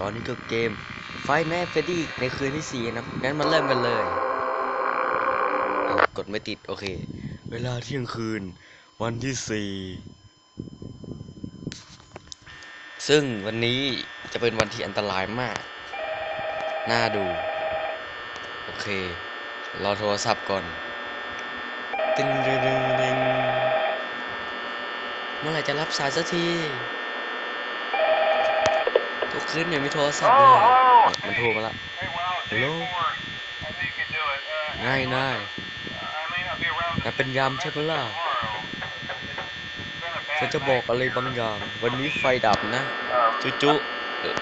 ตอนนี้ก็เกมไฟแม่เฟดดี้ในคืนที่สี่นะงั้นมาเริ่มกันเลยเอากดไม่ติด โอเค เวลาเที่ยงคืน วันที่สี่ซึ่งวันนี้จะเป็นวันที่อันตรายมาก น่าดู โอเค รอโทรศัพท์ก่อน ตึงดึงดึงเมื่อไหร่จะรับสายสักที กคืนเนี่ยมีโทรศัพท์เลยมันโทรมาละ Hey, Hello? wow, Dave Moore. I think you can do it. Uh, ง่ายง่าย I may not be around แต่เป็นยามใช่ไหมล่ะ tomorrow. It's been a bad ฉันจะบอก night. อะไรบางอย่าง วันนี้ไฟดับนะ Um, จุจุเอ่อ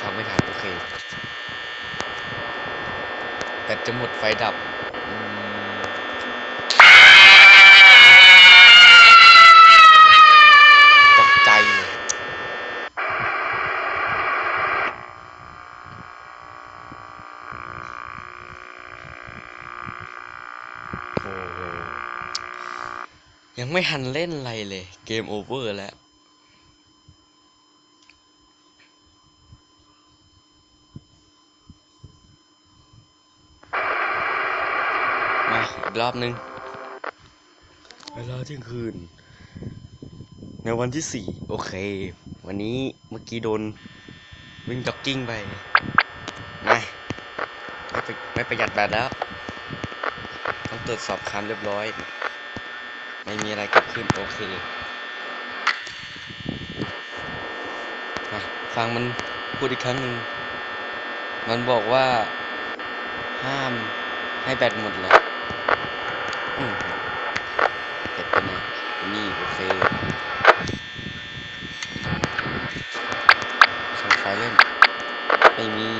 ฟังไม่ทันโอเค แต่จะหมดไฟดับ ยังไม่ทันเล่นอะไรเลย เกมโอเวอร์แล้ว มาอีกรอบนึง เวลาเที่ยงคืน ในวันที่สี่โอเค วันนี้เมื่อกี้โดน วิ่งจ็อกกิ้งไปมาไม่ไปไม่ประหยัดแบตแล้ว ต้องตรวจสอบความเรียบร้อย ไม่มีอะไรเกิดขึ้นโอเคมาฟังมันพูดอีกครั้งหนึ่ง มันบอกว่า ห้ามให้แบตหมดแล้วอืมเก็บไปไหนนี่โอเคส่งไฟเล่น ไม่มี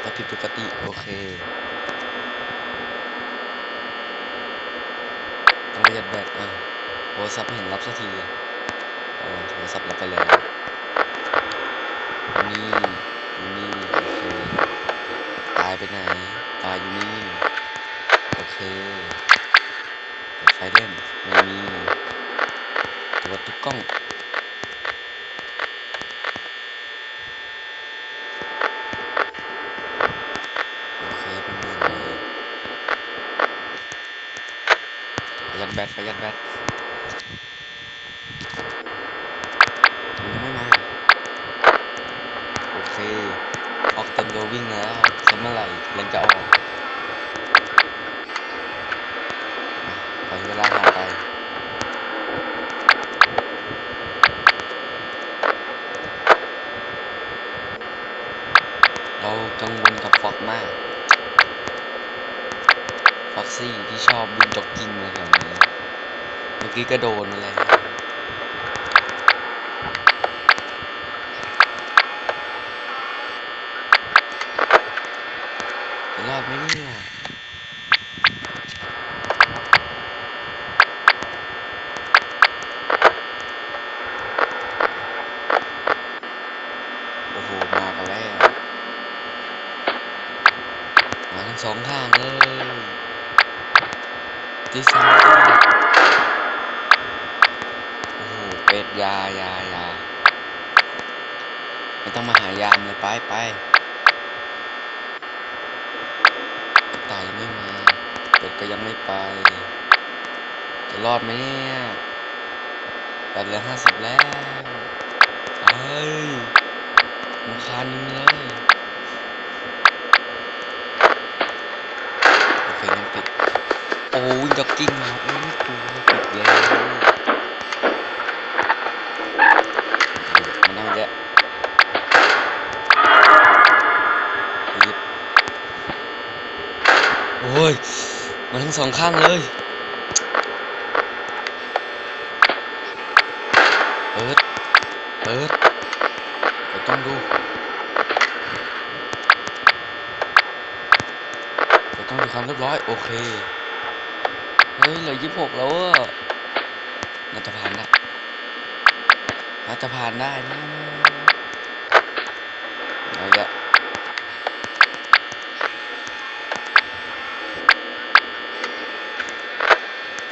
แต่ผิดปกติโอเค ต้อง ประหยัดแบตอะโทรศัพท์เห็นรับสักทีเออโทรศัพท์รับไปแล้วนี่นี่โอเคตายไปไหนตายอยู่นี่โอเคเปิดไฟเล่นไม่มีตรวจทุกกล้อง โอเคไม่มีอะไรประห ยัดแบตประหยัดแบตยังไม่มาโอเค ออกเต็มตัววิ่งแล้วสักเมื่อไหร่เร่งจะออกปล่อยเวลาผ่านไปเรากังวลกับฟอกมาก ฟ็อกซี่ที่ชอบวิ่งจ็อกกิ้งมาแถวนี้ เมื่อกี้ก็โดนมาแล้วรอดไหมเนี่ย โอ้โห มากันแล้ว มาทั้งสองทางเลย ที่สามก็โอ้โหเป็ดยายายาไม่ต้องมาหายามเลยไปไปตายไม่มาเป็ดก็ยังไม่ไป จะรอดไหมเนี่ยแบตเหลือห้าสิบแล้วเอ้ยรำคาญยังเลยโอเคงั้นปิด โอ้ยจ็อกกิ้งมาโอ้ยกูปิดเลยมันนั่งเยอะปิดโอ้ยมาทั้งสองข้างเลยเปิดเปิดเปิดต้องดูเปิดต้องดูความเรียบร้อย โอเค เฮ้ยเหลือยี่สิบหกแล้วอะน่าจะผ่านได้น่าจะผ่านได้นะเอาละ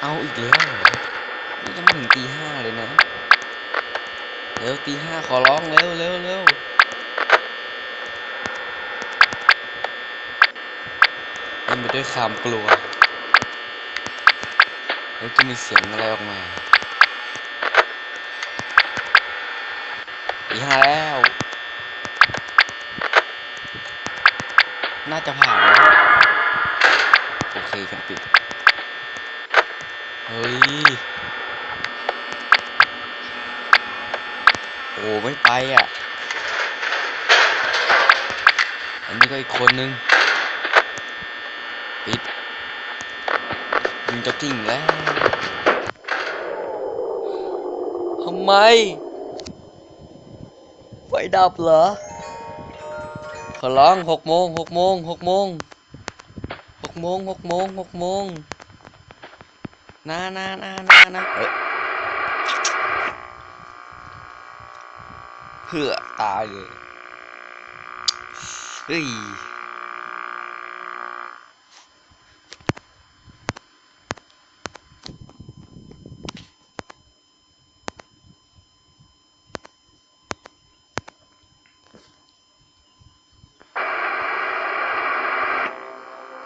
เอาอีกแล้วเหรอนี่ยังไม่ถึงตีห้าเลยนะ เร็วตีห้าขอร้องเร็วเร็วเร็วเล่นไปด้วยความกลัว แล้วจะมีเสียงอะไรออกมาตีห้าแล้ว น่าจะผ่านนะโอเคกันปิด เฮ้ย โอ้ไม่ไปอะ อันนี้ก็อีกคนนึง ปิด ยิงจ็อกกิ้งแล้วทำไม ไฟดับเหรอ ขอร้องหกโมงหกโมงหกโมงหกโมงหกโมงหกโมงนานานานานาเอ้ยเพื่อตายเลยเฮ้ย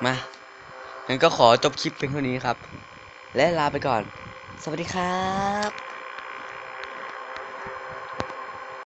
มางั้นก็ขอจบคลิปเป็นเท่านี้ครับ และลาไปก่อน สวัสดีครับ